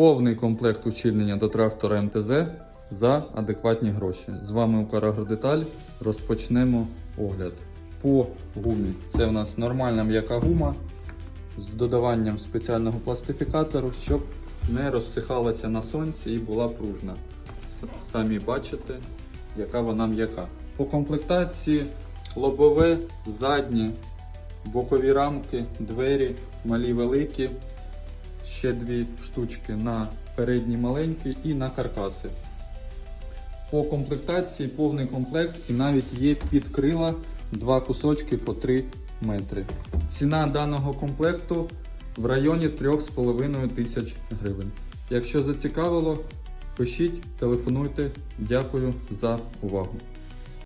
Повний комплект ущільнення до трактора МТЗ за адекватні гроші. З вами Украгродеталь. Розпочнемо огляд. По гумі. Це в нас нормальна м'яка гума з додаванням спеціального пластифікатору, щоб не розсихалася на сонці і була пружна. Самі бачите, яка вона м'яка. По комплектації лобове, заднє, бокові рамки, двері, малі великі, ще дві штучки на передній маленький і на каркаси. По комплектації повний комплект і навіть є під крила два кусочки по 3 метри. Ціна даного комплекту в районі 3,5 тисяч гривень. Якщо зацікавило, пишіть, телефонуйте. Дякую за увагу.